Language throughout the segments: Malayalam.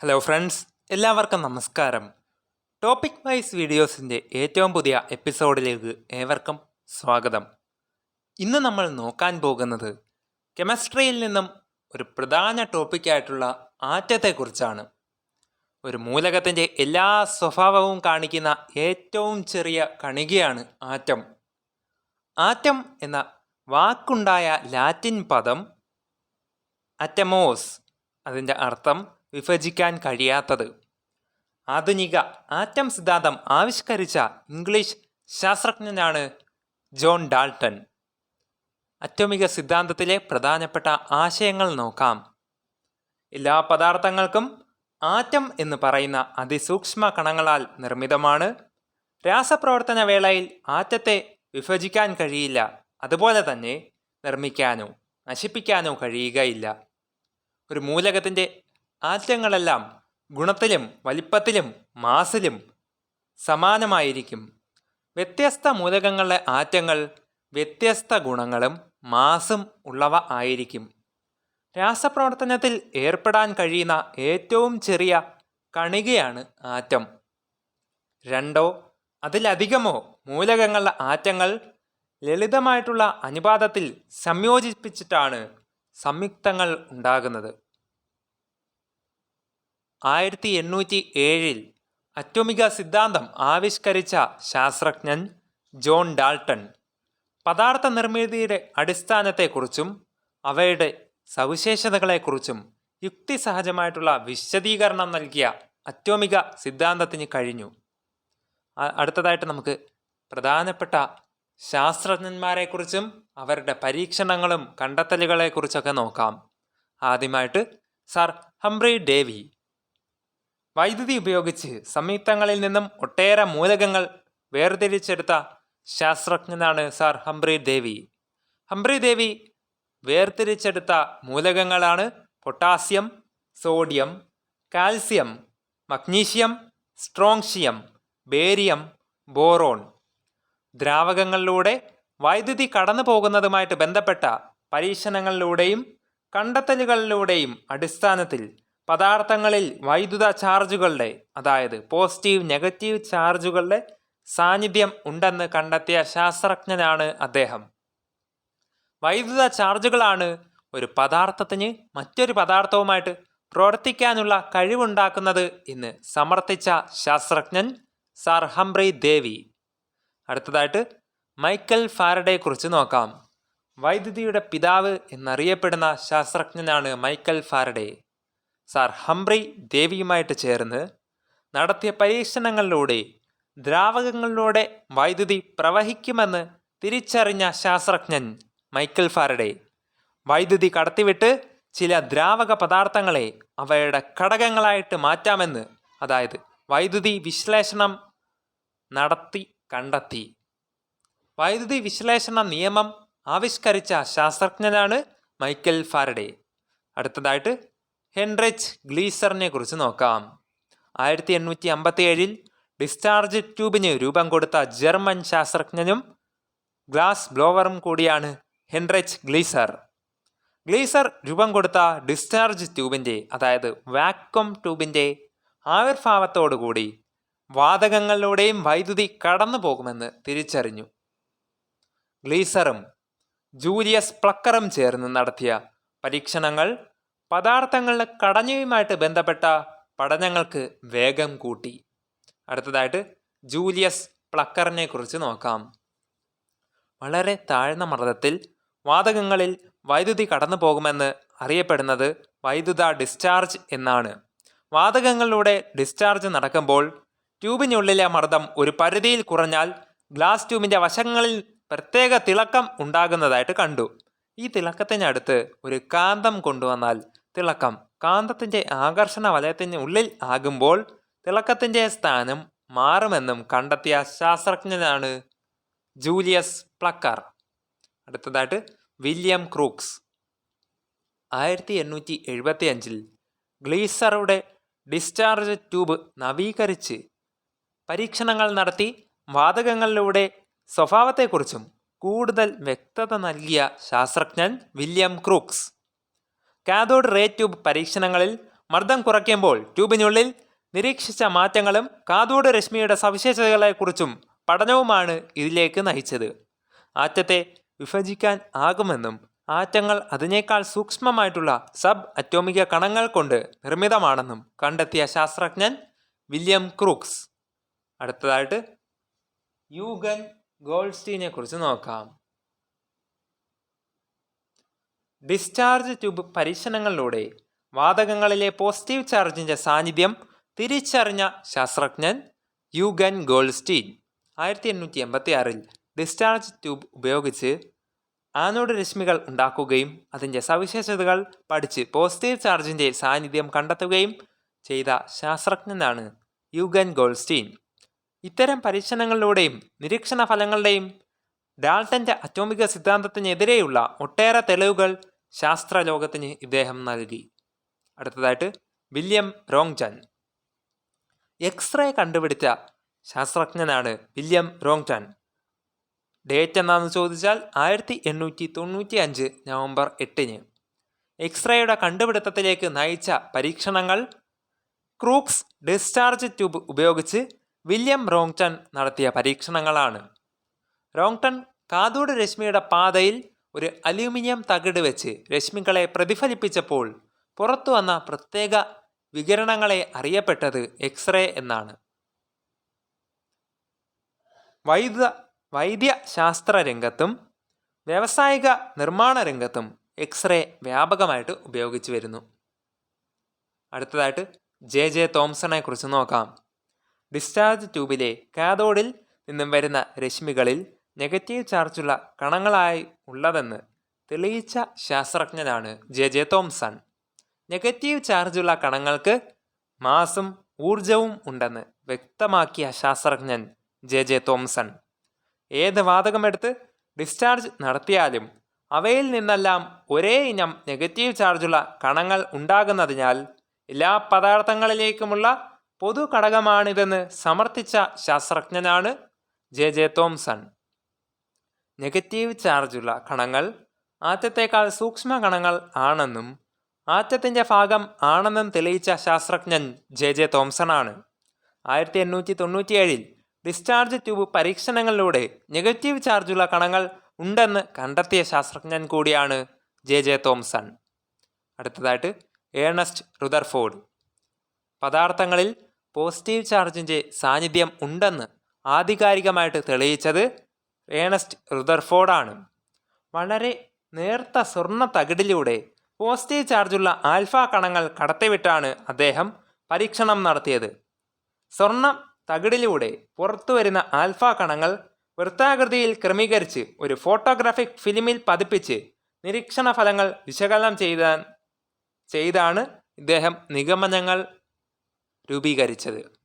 ഹലോ ഫ്രണ്ട്സ് എല്ലാവർക്കും നമസ്കാരം. ടോപ്പിക് വൈസ് വീഡിയോസിന്റെ ഏറ്റവും പുതിയ എപ്പിസോഡിലേക്ക് ഏവർക്കും സ്വാഗതം. ഇന്ന് നമ്മൾ നോക്കാൻ പോകുന്നത് കെമിസ്ട്രിയിൽ നിന്നും ഒരു പ്രധാന ടോപ്പിക്കായിട്ടുള്ള ആറ്റത്തെക്കുറിച്ചാണ്. ഒരു മൂലകത്തിന്റെ എല്ലാ സ്വഭാവവും കാണിക്കുന്ന ഏറ്റവും ചെറിയ കണികയാണ് ആറ്റം. ആറ്റം എന്ന വാക്കുണ്ടായ ലാറ്റിൻ പദം അറ്റമോസ് അതിന്റെ അർത്ഥം വിഭജിക്കാൻ കഴിയാത്തത്. ആധുനിക ആറ്റം സിദ്ധാന്തം ആവിഷ്കരിച്ച ഇംഗ്ലീഷ് ശാസ്ത്രജ്ഞനാണ് ജോൺ ഡാൾട്ടൺ. അറ്റോമിക സിദ്ധാന്തത്തിലെ പ്രധാനപ്പെട്ട ആശയങ്ങൾ നോക്കാം. എല്ലാ പദാർത്ഥങ്ങൾക്കും ആറ്റം എന്ന് പറയുന്ന അതിസൂക്ഷ്മ കണങ്ങളാൽ നിർമ്മിതമാണ്. രാസപ്രവർത്തന വേളയിൽ ആറ്റത്തെ വിഭജിക്കാൻ കഴിയില്ല. അതുപോലെ തന്നെ നിർമ്മിക്കാനോ നശിപ്പിക്കാനോ കഴിയുകയില്ല. ഒരു മൂലകത്തിന്റെ ആറ്റങ്ങളെല്ലാം ഗുണത്തിലും വലിപ്പത്തിലും മാസിലും സമാനമായിരിക്കും. വ്യത്യസ്ത മൂലകങ്ങളിലെ ആറ്റങ്ങൾ വ്യത്യസ്ത ഗുണങ്ങളും മാസും ഉള്ളവ ആയിരിക്കും. രാസപ്രവർത്തനത്തിൽ ഏർപ്പെടാൻ കഴിയുന്ന ഏറ്റവും ചെറിയ കണികയാണ് ആറ്റം. രണ്ടോ അതിലധികമോ മൂലകങ്ങളുടെ ആറ്റങ്ങൾ ലളിതമായിട്ടുള്ള അനുപാതത്തിൽ സംയോജിപ്പിച്ചിട്ടാണ് സംയുക്തങ്ങൾ ഉണ്ടാകുന്നത്. ആയിരത്തി എണ്ണൂറ്റി ഏഴിൽ അറ്റോമിക സിദ്ധാന്തം ആവിഷ്കരിച്ച ശാസ്ത്രജ്ഞൻ ജോൺ ഡാൾട്ടൺ പദാർത്ഥ നിർമ്മിതിയുടെ അടിസ്ഥാനത്തെക്കുറിച്ചും അവയുടെ സവിശേഷതകളെക്കുറിച്ചും യുക്തിസഹജമായിട്ടുള്ള വിശദീകരണം നൽകിയ അറ്റോമിക സിദ്ധാന്തത്തിന് കഴിഞ്ഞു. അടുത്തതായിട്ട് നമുക്ക് പ്രധാനപ്പെട്ട ശാസ്ത്രജ്ഞന്മാരെക്കുറിച്ചും അവരുടെ പരീക്ഷണങ്ങളും കണ്ടെത്തലുകളെക്കുറിച്ചൊക്കെ നോക്കാം. ആദ്യമായിട്ട് സർ ഹംബ്രി ഡേവി വൈദ്യുതി ഉപയോഗിച്ച് സംയുക്തങ്ങളിൽ നിന്നും ഒട്ടേറെ മൂലകങ്ങൾ വേർതിരിച്ചെടുത്ത ശാസ്ത്രജ്ഞനാണ് sir Humphry Davy. Humphry Davy വേർതിരിച്ചെടുത്ത മൂലകങ്ങളാണ് potassium sodium calcium magnesium strontium barium boron. ദ്രാവകങ്ങളിലൂടെ വൈദ്യുതി കടന്നു പോകുന്നതുമായിട്ട് ബന്ധപ്പെട്ട പരീക്ഷണങ്ങളിലൂടെയും കണ്ടെത്തലുകളിലൂടെയും അടിസ്ഥാനത്തിൽ പദാർത്ഥങ്ങളിൽ വൈദ്യുത ചാർജുകളുടെ അതായത് പോസിറ്റീവ് നെഗറ്റീവ് ചാർജുകളുടെ സാന്നിധ്യം ഉണ്ടെന്ന് കണ്ടെത്തിയ ശാസ്ത്രജ്ഞനാണ് അദ്ദേഹം. വൈദ്യുത ചാർജുകളാണ് ഒരു പദാർത്ഥത്തിന് മറ്റൊരു പദാർത്ഥവുമായിട്ട് പ്രവർത്തിക്കാനുള്ള കഴിവുണ്ടാക്കുന്നത് എന്ന് സമർത്ഥിച്ച ശാസ്ത്രജ്ഞൻ സാർ ഹംബ്രി ദേവി. അടുത്തതായിട്ട് മൈക്കൽ ഫാരഡേ കുറിച്ച് നോക്കാം. വൈദ്യുതിയുടെ പിതാവ് എന്നറിയപ്പെടുന്ന ശാസ്ത്രജ്ഞനാണ് മൈക്കൽ ഫാരഡെ. സാർ ഹംബ്രി ദേവിയുമായിട്ട് ചേർന്ന് നടത്തിയ പരീക്ഷണങ്ങളിലൂടെ ദ്രാവകങ്ങളിലൂടെ വൈദ്യുതി പ്രവഹിക്കുമെന്ന് തിരിച്ചറിഞ്ഞ ശാസ്ത്രജ്ഞൻ മൈക്കൽ ഫാരഡെ വൈദ്യുതി കടത്തിവിട്ട് ചില ദ്രാവക പദാർത്ഥങ്ങളെ അവയുടെ ഘടകങ്ങളായിട്ട് മാറ്റാമെന്ന് അതായത് വൈദ്യുതി വിശ്ലേഷണം നടത്തി കണ്ടെത്തി. വൈദ്യുതി വിശ്ലേഷണ നിയമം ആവിഷ്കരിച്ച ശാസ്ത്രജ്ഞനാണ് മൈക്കൽ ഫാരഡെ. അടുത്തതായിട്ട് ഹെൻറിച്ച് ഗ്ലീസറിനെ കുറിച്ച് നോക്കാം. ആയിരത്തി എണ്ണൂറ്റി അമ്പത്തി ഏഴിൽ ഡിസ്ചാർജ് ട്യൂബിന് രൂപം കൊടുത്ത ജർമ്മൻ ശാസ്ത്രജ്ഞനും ഗ്ലാസ് ബ്ലോവറും കൂടിയാണ് ഹെൻറിച്ച് ഗ്ലീസർ. ഗ്ലീസർ രൂപം കൊടുത്ത ഡിസ്ചാർജ് ട്യൂബിന്റെ അതായത് വാക്വം ട്യൂബിന്റെ ആവിർഭാവത്തോടുകൂടി വാതകങ്ങളിലൂടെയും വൈദ്യുതി കടന്നു പോകുമെന്ന് തിരിച്ചറിഞ്ഞു. ഗ്ലീസറും ജൂലിയസ് പ്ലക്കറും ചേർന്ന് നടത്തിയ പരീക്ഷണങ്ങൾ പദാർത്ഥങ്ങളുടെ കടഞ്ഞയുമായിട്ട് ബന്ധപ്പെട്ട പഠനങ്ങൾക്ക് വേഗം കൂട്ടി. അടുത്തതായിട്ട് ജൂലിയസ് പ്ലക്കറിനെ കുറിച്ച് നോക്കാം. വളരെ താഴ്ന്ന മർദ്ദത്തിൽ വാതകങ്ങളിൽ വൈദ്യുതി കടന്നു പോകുമെന്ന് അറിയപ്പെടുന്നത് വൈദ്യുത ഡിസ്ചാർജ് എന്നാണ്. വാതകങ്ങളിലൂടെ ഡിസ്ചാർജ് നടക്കുമ്പോൾ ട്യൂബിനുള്ളിലെ മർദ്ദം ഒരു പരിധിയിൽ കുറഞ്ഞാൽ ഗ്ലാസ് ട്യൂബിന്റെ വശങ്ങളിൽ പ്രത്യേക തിളക്കം ഉണ്ടാകുന്നതായിട്ട് കണ്ടു. ഈ തിളക്കത്തിനടുത്ത് ഒരു കാന്തം കൊണ്ടുവന്നാൽ തിളക്കം. കാന്തത്തിന്റെ ആകർഷണ വലയത്തിന് ഉള്ളിൽ ആകുമ്പോൾ തിളക്കത്തിന്റെ സ്ഥാനം മാറുമെന്നും കണ്ടെത്തിയ ശാസ്ത്രജ്ഞനാണ് ജൂലിയസ് പ്ലക്കർ. അടുത്തതായിട്ട് വില്യം ക്രൂക്സ്. ആയിരത്തി എണ്ണൂറ്റി എഴുപത്തി അഞ്ചിൽ ഗ്ലീസറുടെ ഡിസ്ചാർജ് ട്യൂബ് നവീകരിച്ച് പരീക്ഷണങ്ങൾ നടത്തി വാതകങ്ങളിലൂടെ സ്വഭാവത്തെക്കുറിച്ചും കൂടുതൽ വ്യക്തത നൽകിയ ശാസ്ത്രജ്ഞൻ William Crookes. Cathode ray tube പരീക്ഷണങ്ങളിൽ മർദ്ദം കുറയ്ക്കുമ്പോൾ ട്യൂബിനുള്ളിൽ നിരീക്ഷിച്ച മാറ്റങ്ങളും കാതോട് രശ്മിയുടെ സവിശേഷതകളെക്കുറിച്ചും പഠനവുമാണ് ഇതിലേക്ക് നയിച്ചത്. ആറ്റത്തെ വിഭജിക്കാൻ ആകുമെന്നും ആറ്റങ്ങൾ അതിനേക്കാൾ സൂക്ഷ്മമായിട്ടുള്ള സബ് അറ്റോമിക കണങ്ങൾ കൊണ്ട് നിർമ്മിതമാണെന്നും കണ്ടെത്തിയ ശാസ്ത്രജ്ഞൻ വില്യം ക്രൂക്സ്. അടുത്തതായിട്ട് യൂഗൻ ഗോൾസ്റ്റീനെ കുറിച്ച് നോക്കാം. ഡിസ്ചാർജ് ട്യൂബ് പരീക്ഷണങ്ങളിലൂടെ വാതകങ്ങളിലെ പോസിറ്റീവ് ചാർജിന്റെ സാന്നിധ്യം തിരിച്ചറിഞ്ഞ ശാസ്ത്രജ്ഞൻ യൂഗൻ ഗോൾസ്റ്റീൻ. ആയിരത്തി എണ്ണൂറ്റി എൺപത്തി ആറിൽ ഡിസ്ചാർജ് ട്യൂബ് ഉപയോഗിച്ച് ആനോഡ് രശ്മികൾ ഉണ്ടാക്കുകയും അതിന്റെ സവിശേഷതകൾ പഠിച്ച് പോസിറ്റീവ് ചാർജിന്റെ സാന്നിധ്യം കണ്ടെത്തുകയും ചെയ്ത ശാസ്ത്രജ്ഞനാണ് യൂഗൻ ഗോൾസ്റ്റീൻ. ഇത്തരം പരീക്ഷണങ്ങളിലൂടെയും നിരീക്ഷണ ഫലങ്ങളുടെയും ഡാൾട്ടന്റെ അറ്റോമിക സിദ്ധാന്തത്തിനെതിരെയുള്ള ഒട്ടേറെ തെളിവുകൾ ശാസ്ത്രലോകത്തിന് ഇദ്ദേഹം നൽകി. അടുത്തതായിട്ട് വില്യം റോങ്ചൻ. എക്സ്റേ കണ്ടുപിടിച്ച ശാസ്ത്രജ്ഞനാണ് വില്യം റോങ്ചൻ. ഡേറ്റ് എന്നാന്ന് ചോദിച്ചാൽ ആയിരത്തി എണ്ണൂറ്റി തൊണ്ണൂറ്റി അഞ്ച് നവംബർ എട്ടിന്. എക്സ്റേയുടെ കണ്ടുപിടുത്തത്തിലേക്ക് നയിച്ച പരീക്ഷണങ്ങൾ ക്രൂക്സ് ഡിസ്ചാർജ് ട്യൂബ് ഉപയോഗിച്ച് വില്യം റോങ്ടൺ നടത്തിയ പരീക്ഷണങ്ങളാണ്. റോങ്ടൺ കാതൂട് രശ്മിയുടെ പാതയിൽ ഒരു അലൂമിനിയം തകിട് വെച്ച് രശ്മികളെ പ്രതിഫലിപ്പിച്ചപ്പോൾ പുറത്തു വന്ന പ്രത്യേക വികിരണങ്ങളെ അറിയപ്പെട്ടത് എക്സ്റേ എന്നാണ്. വൈദ്യ വൈദ്യശാസ്ത്ര രംഗത്തും വ്യാവസായിക നിർമ്മാണ രംഗത്തും എക്സ്റേ വ്യാപകമായിട്ട് ഉപയോഗിച്ചു വരുന്നു. അടുത്തതായിട്ട് ജെ ജെ തോംസണെ കുറിച്ച് നോക്കാം. ഡിസ്ചാർജ് ട്യൂബിലെ കാതോഡിൽ നിന്നും വരുന്ന രശ്മികളിൽ നെഗറ്റീവ് ചാർജുള്ള കണങ്ങളായി ഉള്ളതെന്ന് തെളിയിച്ച ശാസ്ത്രജ്ഞനാണ് ജെ ജെ തോംസൺ. നെഗറ്റീവ് ചാർജുള്ള കണങ്ങൾക്ക് മാസും ഊർജവും ഉണ്ടെന്ന് വ്യക്തമാക്കിയ ശാസ്ത്രജ്ഞൻ ജെ ജെ തോംസൺ. ഏത് വാതകമെടുത്ത് ഡിസ്ചാർജ് നടത്തിയാലും അവയിൽ നിന്നെല്ലാം ഒരേ ഇനം നെഗറ്റീവ് ചാർജുള്ള കണങ്ങൾ ഉണ്ടാകുന്നതിനാൽ എല്ലാ പദാർത്ഥങ്ങളിലേക്കുമുള്ള പൊതു ഘടകമാണിതെന്ന് സമർത്ഥിച്ച ശാസ്ത്രജ്ഞനാണ് ജെ ജെ തോംസൺ. നെഗറ്റീവ് ചാർജുള്ള കണങ്ങൾ ആറ്റത്തേക്കാൾ സൂക്ഷ്മ കണങ്ങൾ ആണെന്നും ആറ്റത്തിന്റെ ഭാഗം ആണെന്നും തെളിയിച്ച ശാസ്ത്രജ്ഞൻ ജെ ജെ തോംസൺ ആണ് ആയിരത്തി എണ്ണൂറ്റി തൊണ്ണൂറ്റിയേഴിൽ ഡിസ്ചാർജ് ട്യൂബ് പരീക്ഷണങ്ങളിലൂടെ നെഗറ്റീവ് ചാർജുള്ള കണങ്ങൾ ഉണ്ടെന്ന് കണ്ടെത്തിയ ശാസ്ത്രജ്ഞൻ കൂടിയാണ് ജെ ജെ തോംസൺ. അടുത്തതായിട്ട് ഏണസ്റ്റ് റുദർഫോർഡ്. പദാർത്ഥങ്ങളിൽ പോസിറ്റീവ് ചാർജിന്റെ സാന്നിധ്യം ഉണ്ടെന്ന് ആധികാരികമായിട്ട് തെളിയിച്ചത് ഏണസ്റ്റ് റുദർഫോർഡാണ്. വളരെ നേർത്ത സ്വർണ തകിടിലൂടെ പോസിറ്റീവ് ചാർജുള്ള ആൽഫ കണങ്ങൾ കടത്തിവിട്ടാണ് അദ്ദേഹം പരീക്ഷണം നടത്തിയത്. സ്വർണം തകിടിലൂടെ പുറത്തു വരുന്ന ആൽഫ കണങ്ങൾ വൃത്താകൃതിയിൽ ക്രമീകരിച്ച് ഒരു ഫോട്ടോഗ്രാഫിക് ഫിലിമിൽ പതിപ്പിച്ച് നിരീക്ഷണ ഫലങ്ങൾ വിശകലനം ചെയ്താൻ ചെയ്താണ് ഇദ്ദേഹം നിഗമനങ്ങൾ രൂപീകരിച്ചത്.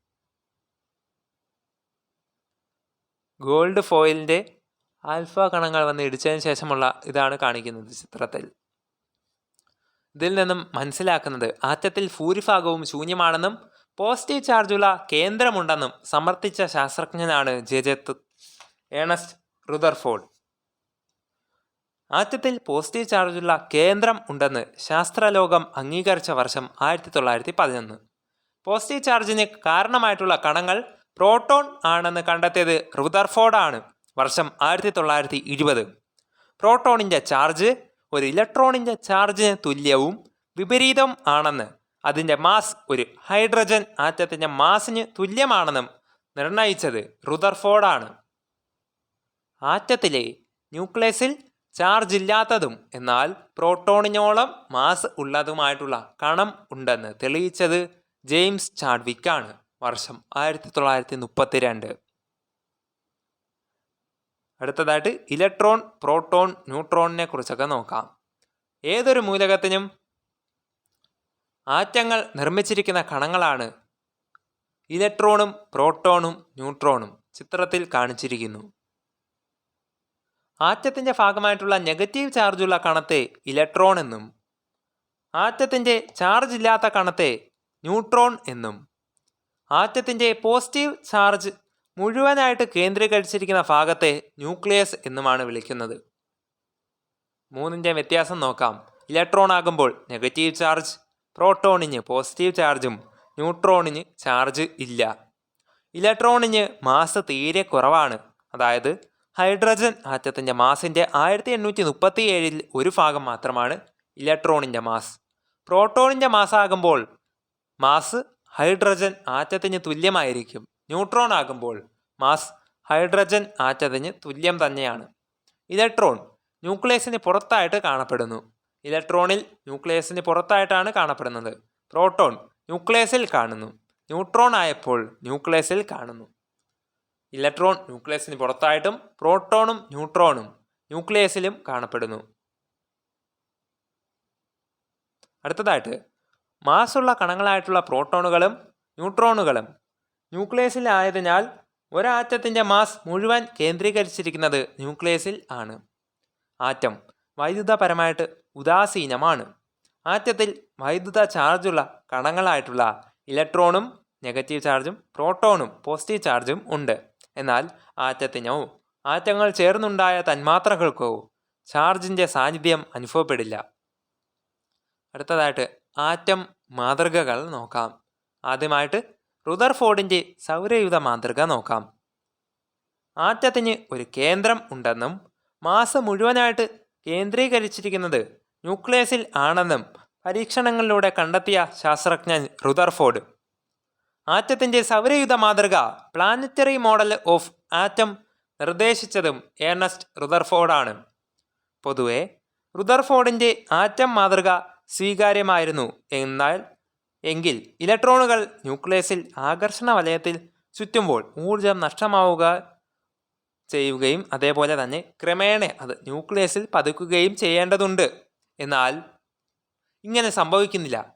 ഗോൾഡ് ഫോയിലിന്റെ ആൽഫ കണങ്ങൾ വന്ന് ഇടിച്ചതിന് ശേഷമുള്ള ഇതാണ് കാണിക്കുന്നത് ചിത്രത്തിൽ. ഇതിൽ നിന്നും മനസ്സിലാക്കുന്നത് ആറ്റത്തിൽ ഭൂരിഭാഗവും ശൂന്യമാണെന്നും പോസിറ്റീവ് ചാർജുള്ള കേന്ദ്രമുണ്ടെന്നും സമർത്ഥിച്ച ശാസ്ത്രജ്ഞനാണ് ജെ ജെ ഏണസ്റ്റ് റുദർഫോർഡ്. ആറ്റത്തിൽ പോസിറ്റീവ് ചാർജുള്ള കേന്ദ്രം ഉണ്ടെന്ന് ശാസ്ത്രലോകം അംഗീകരിച്ച വർഷം ആയിരത്തി തൊള്ളായിരത്തി പതിനൊന്ന്. പോസിറ്റീവ് ചാർജിന് കാരണമായിട്ടുള്ള കണങ്ങൾ പ്രോട്ടോൺ ആണെന്ന് കണ്ടെത്തിയത് റുദർഫോർഡാണ് വർഷം ആയിരത്തി തൊള്ളായിരത്തി ഇരുപത് പ്രോട്ടോണിന്റെ ചാർജ് ഒരു ഇലക്ട്രോണിന്റെ ചാർജിന് തുല്യവും വിപരീതം ആണെന്ന് അതിന്റെ മാസ് ഒരു ഹൈഡ്രജൻ ആറ്റത്തിന്റെ മാസിന് തുല്യമാണെന്നും നിർണയിച്ചത് റുദർഫോർഡാണ് ആറ്റത്തിലെ ന്യൂക്ലിയസിൽ ചാർജ് ഇല്ലാത്തതും എന്നാൽ പ്രോട്ടോണിനോളം മാസ് ഉള്ളതുമായിട്ടുള്ള കണം ഉണ്ടെന്ന് തെളിയിച്ചത് ജെയിംസ് ചാഡ്വിക്കാണ്. വർഷം ആയിരത്തി തൊള്ളായിരത്തി മുപ്പത്തി രണ്ട് അടുത്തതായിട്ട് ഇലക്ട്രോൺ പ്രോട്ടോൺ ന്യൂട്രോണിനെ കുറിച്ചൊക്കെ നോക്കാം. ഏതൊരു മൂലകത്തിനും ആറ്റങ്ങൾ നിർമ്മിച്ചിരിക്കുന്ന കണങ്ങളാണ് ഇലക്ട്രോണും പ്രോട്ടോണും ന്യൂട്രോണും ചിത്രത്തിൽ കാണിച്ചിരിക്കുന്നു. ആറ്റത്തിന്റെ ഭാഗമായിട്ടുള്ള നെഗറ്റീവ് ചാർജുള്ള കണത്തെ ഇലക്ട്രോൺ എന്നും ആറ്റത്തിന്റെ ചാർജ് ഇല്ലാത്ത കണത്തെ ന്യൂട്രോൺ എന്നും ആറ്റത്തിന്റെ പോസിറ്റീവ് ചാർജ് മുഴുവനായിട്ട് കേന്ദ്രീകരിച്ചിരിക്കുന്ന ഭാഗത്തെ ന്യൂക്ലിയസ് എന്നുമാണ് വിളിക്കുന്നത്. മൂന്നിന്റെ വ്യത്യാസം നോക്കാം. ഇലക്ട്രോൺ ആകുമ്പോൾ നെഗറ്റീവ് ചാർജ് പ്രോട്ടോണിന് പോസിറ്റീവ് ചാർജും ന്യൂട്രോണിന് ചാർജ് ഇല്ല. ഇലക്ട്രോണിന് മാസ് തീരെ കുറവാണ്. അതായത് ഹൈഡ്രജൻ ആറ്റത്തിന്റെ മാസിന്റെ ആയിരത്തി എണ്ണൂറ്റി മുപ്പത്തി ഏഴിൽ ഒരു ഭാഗം മാത്രമാണ് ഇലക്ട്രോണിന്റെ മാസ്. പ്രോട്ടോണിന്റെ മാസാകുമ്പോൾ മാസ് ഹൈഡ്രജൻ ആറ്റത്തിന് തുല്യമായിരിക്കും. ന്യൂട്രോൺ ആകുമ്പോൾ മാസ് ഹൈഡ്രജൻ ആറ്റത്തിന് തുല്യം തന്നെയാണ്. ഇലക്ട്രോൺ ന്യൂക്ലിയസിന് പുറത്തായിട്ട് കാണപ്പെടുന്നു. ഇലക്ട്രോണിൽ ന്യൂക്ലിയസിന് പുറത്തായിട്ടാണ് കാണപ്പെടുന്നത്. പ്രോട്ടോൺ ന്യൂക്ലിയസിൽ കാണുന്നു. ന്യൂട്രോൺ ആയപ്പോൾ ന്യൂക്ലിയസിൽ കാണുന്നു. ഇലക്ട്രോൺ ന്യൂക്ലിയസിന് പുറത്തായിട്ടും പ്രോട്ടോണും ന്യൂട്രോണും ന്യൂക്ലിയസിലും കാണപ്പെടുന്നു. അടുത്തതായിട്ട് മാസുള്ള കണങ്ങളായിട്ടുള്ള പ്രോട്ടോണുകളും ന്യൂട്രോണുകളും ന്യൂക്ലിയസിലായതിനാൽ ഒരാറ്റത്തിന്റെ മാസ് മുഴുവൻ കേന്ദ്രീകരിച്ചിരിക്കുന്നത് ന്യൂക്ലിയസിൽ ആണ്. ആറ്റം വൈദ്യുതപരമായിട്ട് ഉദാസീനമാണ്. ആറ്റത്തിൽ വൈദ്യുത ചാർജുള്ള കണങ്ങളായിട്ടുള്ള ഇലക്ട്രോണും നെഗറ്റീവ് ചാർജും പ്രോട്ടോണും പോസിറ്റീവ് ചാർജും ഉണ്ട്. എന്നാൽ ആറ്റത്തിനോ ആറ്റങ്ങൾ ചേർന്നുണ്ടായ തന്മാത്രകൾക്കോ ചാർജിന്റെ സാന്നിധ്യം അനുഭവപ്പെടില്ല. അടുത്തതായിട്ട് ആറ്റം മാതൃകകൾ നോക്കാം. ആദ്യമായിട്ട് റുദർഫോർഡിന്റെ സൗരയുധ മാതൃക നോക്കാം. ആറ്റത്തിന് ഒരു കേന്ദ്രം ഉണ്ടെന്നും മാസ് മുഴുവനായിട്ട് കേന്ദ്രീകരിച്ചിരിക്കുന്നത് ന്യൂക്ലിയസിൽ ആണെന്നും പരീക്ഷണങ്ങളിലൂടെ കണ്ടെത്തിയ ശാസ്ത്രജ്ഞൻ റുദർഫോർഡ്. ആറ്റത്തിന്റെ സൗരയുധ മാതൃക പ്ലാനറ്ററി മോഡൽ ഓഫ് ആറ്റം നിർദ്ദേശിച്ചതും ഏർണസ്റ്റ് റുദർഫോർഡാണ്. പൊതുവെ റുദർഫോർഡിന്റെ ആറ്റം മാതൃക സ്വീകാര്യമായിരുന്നു. എന്നാൽ എങ്കിൽ ഇലക്ട്രോണുകൾ ന്യൂക്ലിയസിൽ ആകർഷണ വലയത്തിൽ ചുറ്റുമ്പോൾ ഊർജം നഷ്ടമാവുക ചെയ്യുകയും അതേപോലെ തന്നെ ക്രമേണ അത് ന്യൂക്ലിയസിൽ പതുക്കുകയും ചെയ്യേണ്ടതുണ്ട്. എന്നാൽ ഇങ്ങനെ സംഭവിക്കുന്നില്ല.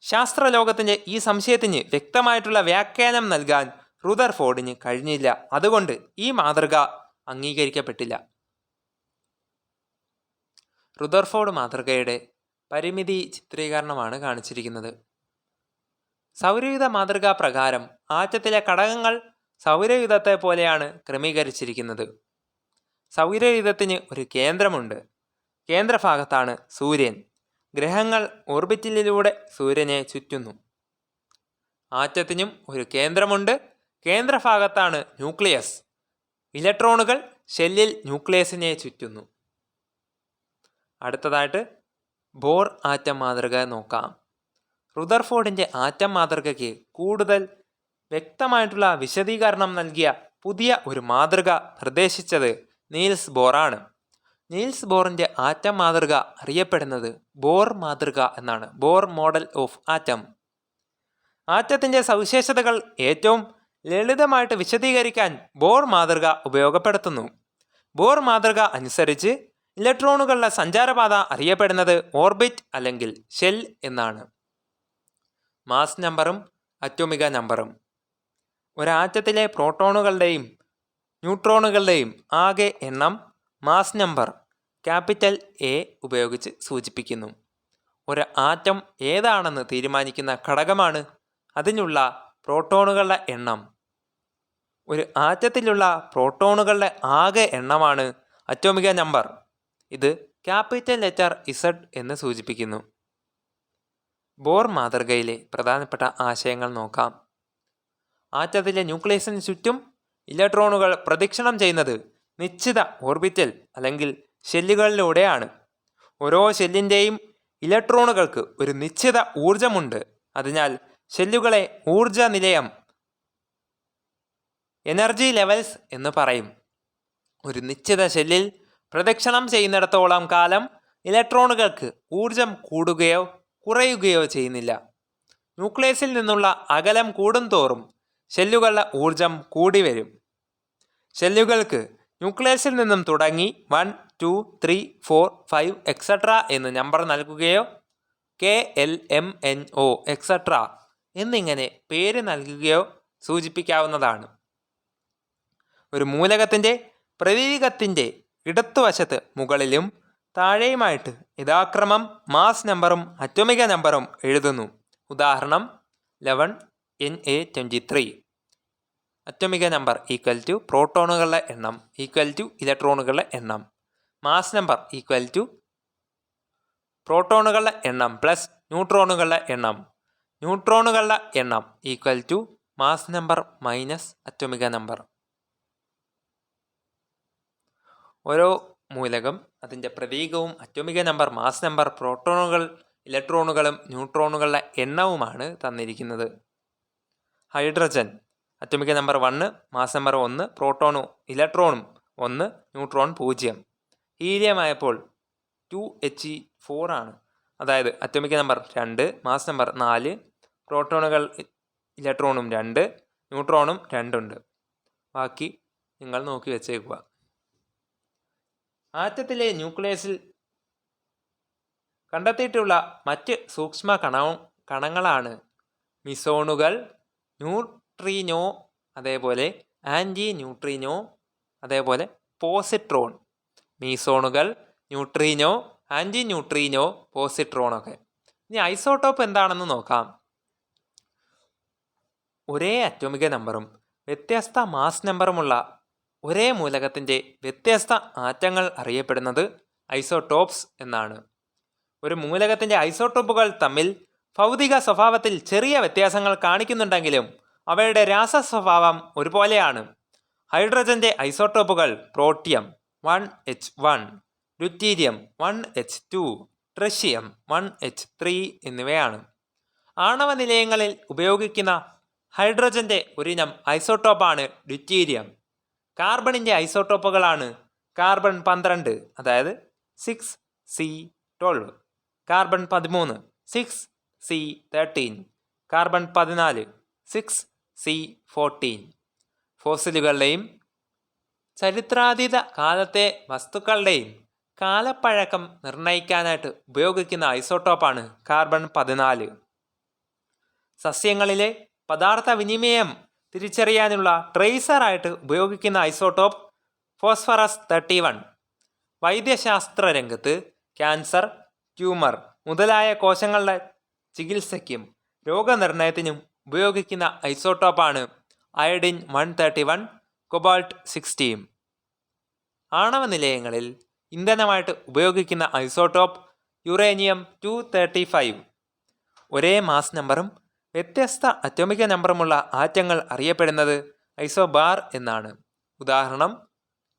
ശാസ്ത്രലോകത്തിന്റെ ഈ സംശയത്തിന് വ്യക്തമായിട്ടുള്ള വ്യാഖ്യാനം നൽകാൻ റുദർഫോർഡിന് കഴിഞ്ഞില്ല. അതുകൊണ്ട് ഈ മാതൃക അംഗീകരിക്കപ്പെട്ടില്ല. റുദർഫോർഡ് മാതൃകയുടെ പരിമിതി ചിത്രീകരണമാണ് കാണിച്ചിരിക്കുന്നത്. സൗരയുധ മാതൃകാ പ്രകാരം ആറ്റത്തിലെ ഘടകങ്ങൾ സൗരയുധത്തെ പോലെയാണ് ക്രമീകരിച്ചിരിക്കുന്നത്. സൗരയുധത്തിന് ഒരു കേന്ദ്രമുണ്ട്. കേന്ദ്രഭാഗത്താണ് സൂര്യൻ. ഗ്രഹങ്ങൾ ഓർബിറ്റിലൂടെ സൂര്യനെ ചുറ്റുന്നു. ആറ്റത്തിനും ഒരു കേന്ദ്രമുണ്ട്. കേന്ദ്രഭാഗത്താണ് ന്യൂക്ലിയസ്. ഇലക്ട്രോണുകൾ ഷെല്ലിൽ ന്യൂക്ലിയസിനെ ചുറ്റുന്നു. അടുത്തതായിട്ട് ബോർ ആറ്റം മാതൃക നോക്കാം. റുദർഫോർഡിന്റെ ആറ്റം മാതൃകയ്ക്ക് കൂടുതൽ വ്യക്തമായിട്ടുള്ള വിശദീകരണം നൽകിയ പുതിയ ഒരു മാതൃക നിർദ്ദേശിച്ചത് നീൽസ് ബോറാണ് നീൽസ് ബോറിന്റെ ആറ്റം മാതൃക അറിയപ്പെടുന്നത് ബോർ മാതൃക എന്നാണ്. Bohr model of atom. ആറ്റത്തിന്റെ സവിശേഷതകൾ ഏറ്റവും ലളിതമായിട്ട് വിശദീകരിക്കാൻ ബോർ മാതൃക ഉപയോഗപ്പെടുത്തുന്നു. ബോർ മാതൃക അനുസരിച്ച് ഇലക്ട്രോണുകളുടെ സഞ്ചാരപാത അറിയപ്പെടുന്നത് ഓർബിറ്റ് അല്ലെങ്കിൽ ഷെൽ എന്നാണ്. മാസ് നമ്പറും അറ്റോമിക നമ്പറും. ഒരാറ്റത്തിലെ പ്രോട്ടോണുകളുടെയും ന്യൂട്രോണുകളുടെയും ആകെ എണ്ണം മാസ് നമ്പർ ക്യാപിറ്റൽ എ ഉപയോഗിച്ച് സൂചിപ്പിക്കുന്നു. ഒരു ആറ്റം ഏതാണെന്ന് തീരുമാനിക്കുന്ന ഘടകമാണ് അതിനുള്ള പ്രോട്ടോണുകളുടെ എണ്ണം. ഒരു ആറ്റത്തിലുള്ള പ്രോട്ടോണുകളുടെ ആകെ എണ്ണമാണ് അറ്റോമിക നമ്പർ. ഇത് ക്യാപിറ്റൽ ലെറ്റർ ഇസഡ് എന്ന് സൂചിപ്പിക്കുന്നു. ബോർ മാതൃകയിലെ പ്രധാനപ്പെട്ട ആശയങ്ങൾ നോക്കാം. ആറ്റത്തിലെ ന്യൂക്ലിയസിന് ചുറ്റും ഇലക്ട്രോണുകൾ പ്രദക്ഷിണം ചെയ്യുന്നത് നിശ്ചിത ഓർബിറ്റൽ അല്ലെങ്കിൽ ഷെല്ലുകളിലൂടെയാണ്. ഓരോ ഷെല്ലിന്റെയും ഇലക്ട്രോണുകൾക്ക് ഒരു നിശ്ചിത ഊർജമുണ്ട് അതിനാൽ ഷെല്ലുകളെ ഊർജ നിലയം എനർജി ലെവൽസ് എന്ന് പറയും. ഒരു നിശ്ചിത ഷെല്ലിൽ പ്രദക്ഷിണം ചെയ്യുന്നിടത്തോളം കാലം ഇലക്ട്രോണുകൾക്ക് ഊർജം കൂടുകയോ കുറയുകയോ ചെയ്യുന്നില്ല. ന്യൂക്ലിയസിൽ നിന്നുള്ള അകലം കൂടുന്തോറും ഷെല്ലുകളുടെ ഊർജം കൂടി വരും. ഷെല്ലുകൾക്ക് ന്യൂക്ലിയസിൽ നിന്നും തുടങ്ങി one two three four five extra എന്ന് നമ്പർ നൽകുകയോ K L M N O extra എന്നിങ്ങനെ പേര് നൽകുകയോ സൂചിപ്പിക്കാവുന്നതാണ്. ഒരു മൂലകത്തിന്റെ പ്രതീകത്തിന്റെ ഇടത്തുവശത്ത് മുകളിലും താഴെയുമായിട്ട് യഥാക്രമം മാസ് നമ്പറും അറ്റോമിക നമ്പറും എഴുതുന്നു. ഉദാഹരണം eleven N A twenty three അറ്റോമിക number equal to പ്രോട്ടോണുകളുടെ എണ്ണം ഈക്വൽ ടു ഇലക്ട്രോണുകളുടെ എണ്ണം. മാസ് നമ്പർ ഈക്വൽ ടു പ്രോട്ടോണുകളുടെ എണ്ണം പ്ലസ് ന്യൂട്രോണുകളുടെ എണ്ണം. ന്യൂട്രോണുകളുടെ എണ്ണം equal to mass number minus അറ്റോമിക number ഓരോ മൂലകം അതിന്റെ പ്രതീകവും അറ്റോമിക നമ്പർ മാസ് നമ്പർ പ്രോട്ടോണുകൾ ഇലക്ട്രോണുകളും ന്യൂട്രോണുകളുടെ എണ്ണവുമാണ് തന്നിരിക്കുന്നത്. Hydrogen അറ്റോമിക number one mass number ഒന്ന് പ്രോട്ടോണും ഇലക്ട്രോണും ഒന്ന് ന്യൂട്രോൺ പൂജ്യം. ഹീലിയം ആയപ്പോൾ ടു എച്ച് ഇ ഫോർ ആണ്. അതായത് അറ്റോമിക നമ്പർ രണ്ട് മാസ് നമ്പർ നാല് പ്രോട്ടോണുകൾ ഇലക്ട്രോണും രണ്ട് ന്യൂട്രോണും രണ്ടുണ്ട് ബാക്കി നിങ്ങൾ നോക്കി വെച്ചേക്കുക. ആറ്റത്തിലെ ന്യൂക്ലിയസിൽ കണ്ടെത്തിയിട്ടുള്ള മറ്റ് സൂക്ഷ്മ കണ കണങ്ങളാണ്. മിസോണുകൾ ന്യൂട്രീനോ അതേപോലെ ആന്റി ന്യൂട്രീനോ അതേപോലെ പോസിട്രോൺ. മീസോണുകൾ ന്യൂട്രീനോ ആന്റി ന്യൂട്രീനോ പോസിട്രോണൊക്കെ ഇനി ഐസോട്ടോപ്പ് എന്താണെന്ന് നോക്കാം. ഒരേ അറ്റോമിക നമ്പറും വ്യത്യസ്ത മാസ് നമ്പറുമുള്ള ഒരേ മൂലകത്തിന്റെ വ്യത്യസ്ത ആറ്റങ്ങൾ അറിയപ്പെടുന്നത് ഐസോടോപ്സ് എന്നാണ്. ഒരു മൂലകത്തിന്റെ ഐസോടോപ്പുകൾ തമ്മിൽ ഭൗതിക സ്വഭാവത്തിൽ ചെറിയ വ്യത്യാസങ്ങൾ കാണിക്കുന്നുണ്ടെങ്കിലും അവയുടെ രാസ സ്വഭാവം ഒരുപോലെയാണ്. ഹൈഡ്രജന്റെ ഐസോടോപ്പുകൾ protium one H one deuterium one H two tritium one H three എന്നിവയാണ്. ആണവ നിലയങ്ങളിൽ ഉപയോഗിക്കുന്ന ഹൈഡ്രജന്റെ ഒരിനം ഐസോട്ടോപ്പാണ് ഡ്യൂറ്റീരിയം കാർബണിന്റെ ഐസോട്ടോപ്പുകളാണ് കാർബൺ പന്ത്രണ്ട് അതായത് സിക്സ് സി ട്വൽവ് കാർബൺ പതിമൂന്ന് സിക്സ് സി തേർട്ടീൻ കാർബൺ പതിനാല് സിക്സ് സി ഫോർട്ടീൻ ഫോസിലുകളുടെയും ചരിത്രാതീത കാലത്തെ വസ്തുക്കളുടെയും കാലപ്പഴക്കം നിർണയിക്കാനായിട്ട് ഉപയോഗിക്കുന്ന ഐസോട്ടോപ്പാണ് കാർബൺ പതിനാല്. സസ്യങ്ങളിലെ പദാർത്ഥ വിനിമയം തിരിച്ചറിയാനുള്ള ട്രേസറായിട്ട് ഉപയോഗിക്കുന്ന ഐസോട്ടോപ്പ് ഫോസ്ഫറസ് തേർട്ടി വൺ. വൈദ്യശാസ്ത്ര രംഗത്ത് ക്യാൻസർ ട്യൂമർ മുതലായ കോശങ്ങളുടെ ചികിത്സയ്ക്കും രോഗനിർണയത്തിനും ഉപയോഗിക്കുന്ന ഐസോട്ടോപ്പാണ് iodine one thirty one cobalt sixteen. ആണവ നിലയങ്ങളിൽ ഇന്ധനമായിട്ട് ഉപയോഗിക്കുന്ന isotope uranium two thirty five. ഒരേ മാസ് നമ്പറും വ്യത്യസ്ത അറ്റോമിക നമ്പറുമുള്ള ആറ്റങ്ങൾ അറിയപ്പെടുന്നത് ഐസോബാർ എന്നാണ്. ഉദാഹരണം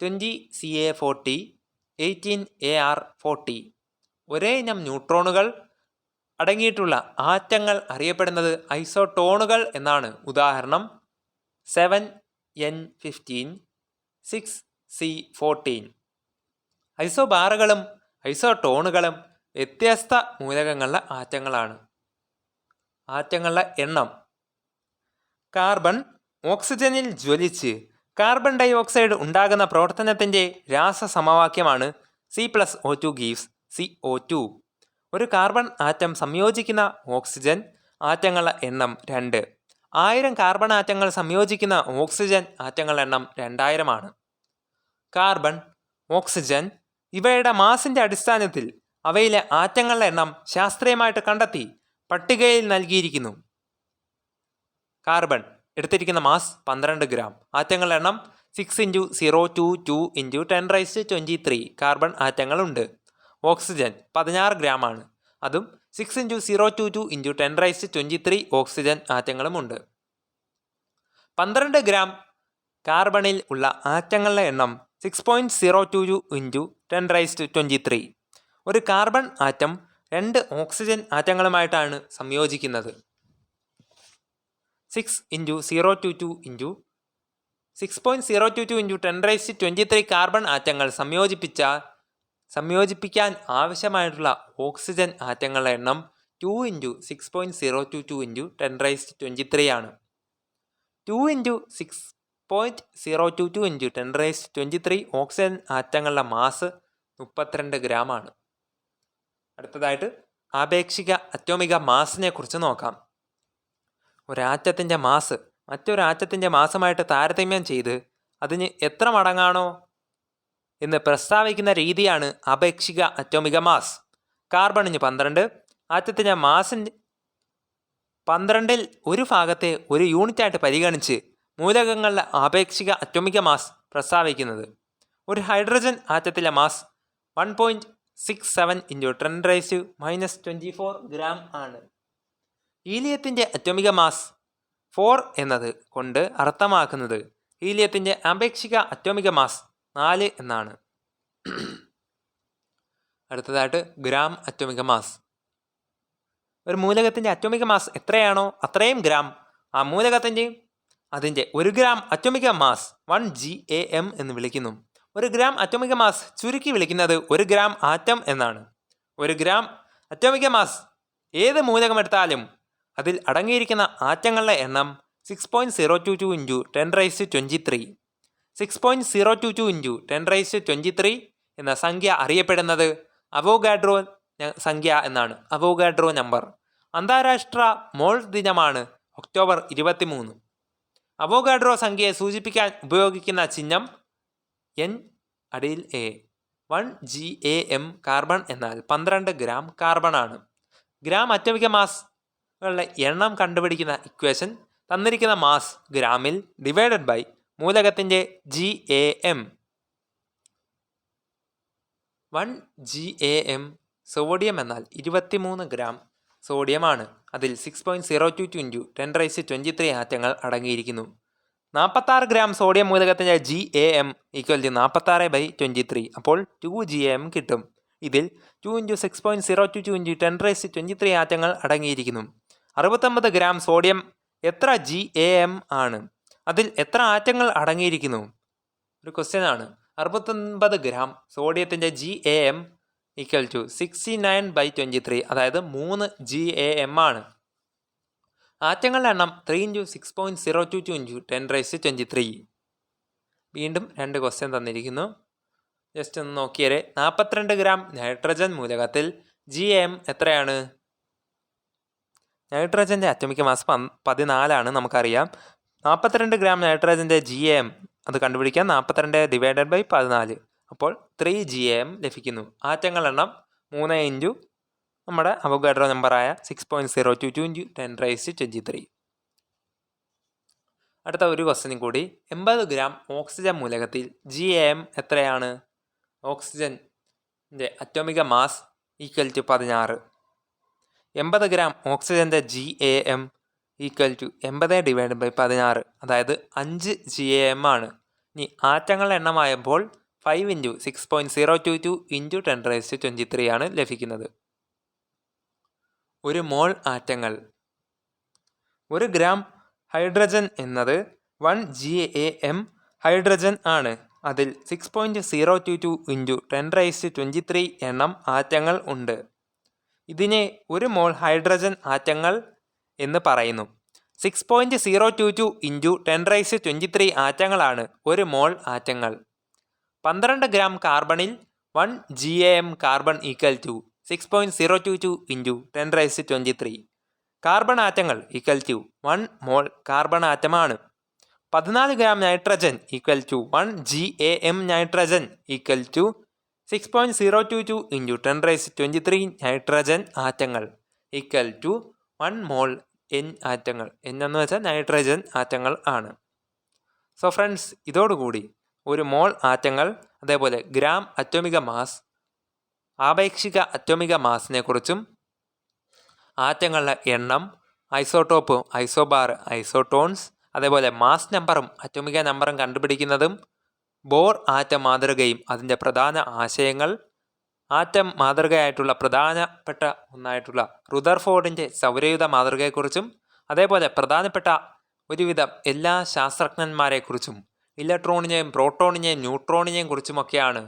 twenty C A forty eighteen A R forty ഒരേ ഇനം ന്യൂട്രോണുകൾ അടങ്ങിയിട്ടുള്ള ആറ്റങ്ങൾ അറിയപ്പെടുന്നത് ഐസോട്ടോണുകൾ എന്നാണ്. ഉദാഹരണം seven N fifteen six C fourteen ഐസോബാറുകളും ഐസോട്ടോണുകളും വ്യത്യസ്ത മൂലകങ്ങളുടെ ആറ്റങ്ങളാണ്. ആറ്റങ്ങളുടെ എണ്ണം. കാർബൺ ഓക്സിജനിൽ ജ്വലിച്ച് കാർബൺ ഡൈ ഓക്സൈഡ് ഉണ്ടാകുന്ന പ്രവർത്തനത്തിന്റെ രാസസമവാക്യമാണ് C plus O two gives C O two. ഒരു കാർബൺ ആറ്റം സംയോജിക്കുന്ന ഓക്സിജൻ ആറ്റങ്ങളുടെ എണ്ണം രണ്ട്. ആയിരം കാർബൺ ആറ്റങ്ങൾ സംയോജിക്കുന്ന ഓക്സിജൻ ആറ്റങ്ങളുടെ എണ്ണം രണ്ടായിരമാണ്. കാർബൺ ഓക്സിജൻ ഇവയുടെ മാസിന്റെ അടിസ്ഥാനത്തിൽ അവയിലെ ആറ്റങ്ങളുടെ എണ്ണം ശാസ്ത്രീയമായിട്ട് കണ്ടെത്തി. പട്ടികയിൽ നൽകിയിരിക്കുന്നു. കാർബൺ എടുത്തിരിക്കുന്ന മാസ് പന്ത്രണ്ട് ഗ്രാം. ആറ്റങ്ങളുടെ എണ്ണം six into zero two two into ten raise twenty three carbon ആറ്റങ്ങളുണ്ട്. Oxygen പതിനാറ് ആണ് അതും six into zero two two into ten raise twenty three oxygen ആറ്റങ്ങളുമുണ്ട്. പന്ത്രണ്ട് ഗ്രാം കാർബണിൽ ഉള്ള ആറ്റങ്ങളുടെ എണ്ണം six point zero two two into ten raise twenty three ഒരു കാർബൺ ആറ്റം രണ്ട് ഓക്സിജൻ ആറ്റങ്ങളുമായിട്ടാണ് സംയോജിക്കുന്നത്. Six into zero two two into six point zero two two into ten raise twenty three carbon ആറ്റങ്ങൾ സംയോജിപ്പിച്ച സംയോജിപ്പിക്കാൻ ആവശ്യമായിട്ടുള്ള ഓക്സിജൻ ആറ്റങ്ങളുടെ എണ്ണം two into six point zero two two into ten raise twenty three ആണ്. Two into six point zero two two into ten raise twenty three oxygen ആറ്റങ്ങളുടെ mass മുപ്പത്തിരണ്ട് ഗ്രാമാണ് അടുത്തതായിട്ട് ആപേക്ഷിക അറ്റോമിക മാസിനെ കുറിച്ച് നോക്കാം. ഒരാറ്റത്തിന്റെ മാസ് മറ്റൊരാറ്റത്തിന്റെ മാസമായിട്ട് താരതമ്യം ചെയ്ത് അതിന് എത്ര മടങ്ങാണോ എന്ന് പ്രസ്താവിക്കുന്ന രീതിയാണ് ആപേക്ഷിക അറ്റോമിക മാസ്. കാർബണിന് പന്ത്രണ്ട് ആറ്റത്തിന്റെ മാസിന്റെ പന്ത്രണ്ടിൽ ഒരു ഭാഗത്തെ ഒരു യൂണിറ്റായിട്ട് പരിഗണിച്ച് മൂലകങ്ങളുടെ ആപേക്ഷിക അറ്റോമിക മാസ് പ്രസ്താവിക്കുന്നത്. ഒരു hydrogen ആറ്റത്തിലെ mass one point six seven into ten raise minus twenty four gram ആണ്. ഹീലിയത്തിന്റെ അറ്റോമിക മാസ് ഫോർ എന്നത് കൊണ്ട് അർത്ഥമാക്കുന്നത് ഹീലിയത്തിന്റെ ആപേക്ഷിക അറ്റോമിക മാസ് നാല് എന്നാണ്. അടുത്തതായിട്ട് ഗ്രാം അറ്റോമിക മാസ് ഒരു മൂലകത്തിന്റെ അറ്റോമിക മാസ് എത്രയാണോ അത്രയും ഗ്രാം ആ മൂലകത്തിന്റെയും അതിന്റെ ഒരു gram അറ്റോമിക mass one G A M എന്ന് വിളിക്കുന്നു. ഒരു ഗ്രാം അറ്റോമിക മാസ് ചുരുക്കി വിളിക്കുന്നത് ഒരു ഗ്രാം ആറ്റം എന്നാണ്. ഒരു ഗ്രാം അറ്റോമിക മാസ് ഏത് മൂലകമെടുത്താലും അതിൽ അടങ്ങിയിരിക്കുന്ന ആറ്റങ്ങളുടെ എണ്ണം six point zero two two into ten raise twenty three six point zero two two into ten raise twenty three എന്ന സംഖ്യ അറിയപ്പെടുന്നത് അവോഗാഡ്രോ സംഖ്യ എന്നാണ്. അവോഗാഡ്രോ നമ്പർ അന്താരാഷ്ട്ര മോൾ ദിനമാണ് ഒക്ടോബർ ഇരുപത്തി മൂന്ന് അവോഗാഡ്രോ സംഖ്യയെ സൂചിപ്പിക്കാൻ ഉപയോഗിക്കുന്ന ചിഹ്നം എൻ അടിയിൽ A one G A M carbon എന്നാൽ പന്ത്രണ്ട് ഗ്രാം കാർബൺ ആണ്. ഗ്രാം അറ്റമിക മാസുകളുടെ എണ്ണം കണ്ടുപിടിക്കുന്ന ഇക്വേഷൻ തന്നിരിക്കുന്ന മാസ് ഗ്രാമിൽ ഡിവൈഡഡ് ബൈ മൂലകത്തിന്റെ G A M one G A M sodium എന്നാൽ ഇരുപത്തിമൂന്ന് ഗ്രാം സോഡിയമാണ് അതിൽ six point zero two two into ten raise twenty three ആറ്റങ്ങൾ അടങ്ങിയിരിക്കുന്നു. നാൽപ്പത്താറ് ഗ്രാം സോഡിയം മൂലകത്തിന്റെ G A M equal to നാൽപ്പത്താറ് ബൈ ട്വന്റി ത്രീ അപ്പോൾ ടു ജി എ എം കിട്ടും. ഇതിൽ two into six point zero two two into ten raise twenty three ആറ്റങ്ങൾ അടങ്ങിയിരിക്കുന്നു. അറുപത്തൊമ്പത് ഗ്രാം സോഡിയം എത്ര ജി എ എം ആണ്? അതിൽ എത്ര ആറ്റങ്ങൾ അടങ്ങിയിരിക്കുന്നു? ഒരു ക്വസ്റ്റ്യൻ ആണ്. അറുപത്തൊൻപത് gram സോഡിയത്തിന്റെ G A M equal to sixty nine by twenty three അതായത് മൂന്ന് ജി എ എം ആണ്. ആറ്റങ്ങളുടെ എണ്ണം three into six point zero two two into ten raise twenty three വീണ്ടും രണ്ട് ക്വസ്റ്റ്യൻ തന്നിരിക്കുന്നു. ജസ്റ്റ് ഒന്ന് നോക്കിയാൽ നാൽപ്പത്തിരണ്ട് ഗ്രാം നൈട്രജൻ മൂലകത്തിൽ ജി എം എത്രയാണ്? നൈട്രജന്റെ അറ്റമിക്ക മാസ് പതിനാലാണ് നമുക്കറിയാം. നാൽപ്പത്തിരണ്ട് ഗ്രാം നൈട്രജന്റെ ജി എം അത് കണ്ടുപിടിക്കാൻ നാൽപ്പത്തിരണ്ട് ഡിവൈഡഡ് ബൈ പതിനാല്. അപ്പോൾ ത്രീ ജി എം ലഭിക്കുന്നു. ആറ്റങ്ങൾ എണ്ണം മൂന്ന് ഇന്റു നമ്മുടെ അവഗാഡ്രോ നമ്പറായ six point zero two two into ten raise twenty three അടുത്ത ഒരു ക്വസ്റ്റ്യനും കൂടി എൺപത് ഗ്രാം ഓക്സിജൻ മൂലകത്തിൽ ജി എം എത്രയാണ്? ഓക്സിജന്റെ അറ്റോമിക മാസ് ഈക്വൽ ടു പതിനാറ്. എൺപത് ഗ്രാം ഓക്സിജന്റെ G A M equal to എൺപത് ഡിവൈഡ് ബൈ പതിനാറ്. അതായത് അഞ്ച് ജി എ എം ആണ്. ഇനി ആറ്റങ്ങളുടെ എണ്ണമായപ്പോൾ five into six point zero two two into ten raise twenty three ആണ് ലഭിക്കുന്നത്. ഒരു മോൾ ആറ്റങ്ങൾ. ഒരു ഗ്രാം ഹൈഡ്രജൻ എന്നത് one G A M hydrogen ആണ്. അതിൽ six point zero two two into ten raise twenty three എണ്ണം ആറ്റങ്ങൾ ഉണ്ട്. ഇതിനെ ഒരു മോൾ ഹൈഡ്രജൻ ആറ്റങ്ങൾ എന്ന് പറയുന്നു. Six point zero two two into ten raise twenty three ആറ്റങ്ങളാണ് ഒരു മോൾ ആറ്റങ്ങൾ. പന്ത്രണ്ട് gram കാർബണിൽ one G A M carbon equal to six point zero two two into ten raise twenty three carbon ആറ്റങ്ങൾ equal to one mole carbon ആറ്റമാണ് പതിനാല് gram nitrogen equal to one G A M nitrogen equal to six point zero two two into ten raise twenty three nitrogen ആറ്റങ്ങൾ equal to one mole N ആറ്റങ്ങൾ എൻ എന്ന് വെച്ചാൽ നൈട്രജൻ ആറ്റങ്ങൾ ആണ്. സോ ഫ്രണ്ട്സ് ഇതോടുകൂടി ഒരു മോൾ ആറ്റങ്ങൾ അതേപോലെ ഗ്രാം അറ്റോമിക മാസ് ആപേക്ഷിക അറ്റോമിക മാസിനെ കുറിച്ചും ആറ്റങ്ങളുടെ എണ്ണം ഐസോടോപ്പ് ഐസോബാർ ഐസോടോൺസ് അതേപോലെ മാസ് നമ്പറും അറ്റോമിക നമ്പറും കണ്ടുപിടിക്കുന്നതും ബോർ ആറ്റം മാതൃകയും അതിന്റെ പ്രധാന ആശയങ്ങൾ ആറ്റം മാതൃകയായിട്ടുള്ള പ്രധാനപ്പെട്ട ഒന്നായിട്ടുള്ള റുദർഫോർഡിന്റെ സൗരയുധ മാതൃകയെക്കുറിച്ചും അതേപോലെ പ്രധാനപ്പെട്ട ഒരുവിധം എല്ലാ ശാസ്ത്രജ്ഞന്മാരെക്കുറിച്ചും ഇലക്ട്രോണിനെയും പ്രോട്ടോണിനെയും ന്യൂട്രോണിനെയും കുറിച്ചുമൊക്കെയാണ്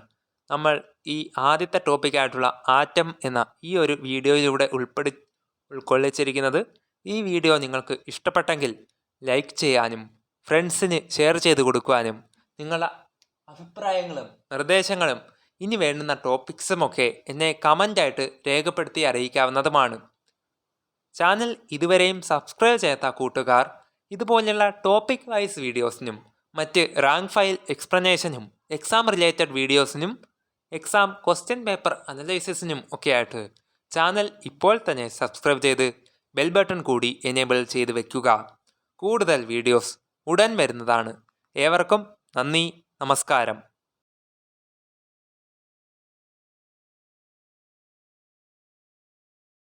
നമ്മൾ ഈ ആദ്യത്തെ ടോപ്പിക്കായിട്ടുള്ള ആറ്റം എന്ന ഈ ഒരു വീഡിയോയിലൂടെ ഉൾപ്പെടു ഉൾക്കൊള്ളിച്ചിരിക്കുന്നത്. ഈ വീഡിയോ നിങ്ങൾക്ക് ഇഷ്ടപ്പെട്ടെങ്കിൽ ലൈക്ക് ചെയ്യാനും ഫ്രണ്ട്സിന് ഷെയർ ചെയ്ത് കൊടുക്കുവാനും നിങ്ങളുടെ അഭിപ്രായങ്ങളും നിർദ്ദേശങ്ങളും ഇനി വേണ്ടുന്ന ടോപ്പിക്സുമൊക്കെ എന്നെ കമന്റായിട്ട് രേഖപ്പെടുത്തി അറിയിക്കാവുന്നതുമാണ്. ചാനൽ ഇതുവരെയും സബ്സ്ക്രൈബ് ചെയ്യാത്ത കൂട്ടുകാർ ഇതുപോലെയുള്ള ടോപ്പിക് വൈസ് വീഡിയോസിനും മറ്റ് റാങ്ക് ഫയൽ എക്സ്പ്ലനേഷനും എക്സാം റിലേറ്റഡ് വീഡിയോസിനും എക്സാം ക്വസ്റ്റ്യൻ പേപ്പർ അനലൈസിസിനും ഒക്കെയായിട്ട് ചാനൽ ഇപ്പോൾ തന്നെ സബ്സ്ക്രൈബ് ചെയ്ത് ബെൽ ബട്ടൺ കൂടി എനേബിൾ ചെയ്ത് വെക്കുക. കൂടുതൽ വീഡിയോസ് ഉടൻ വരുന്നതാണ്. ഏവർക്കും നന്ദി നമസ്കാരം.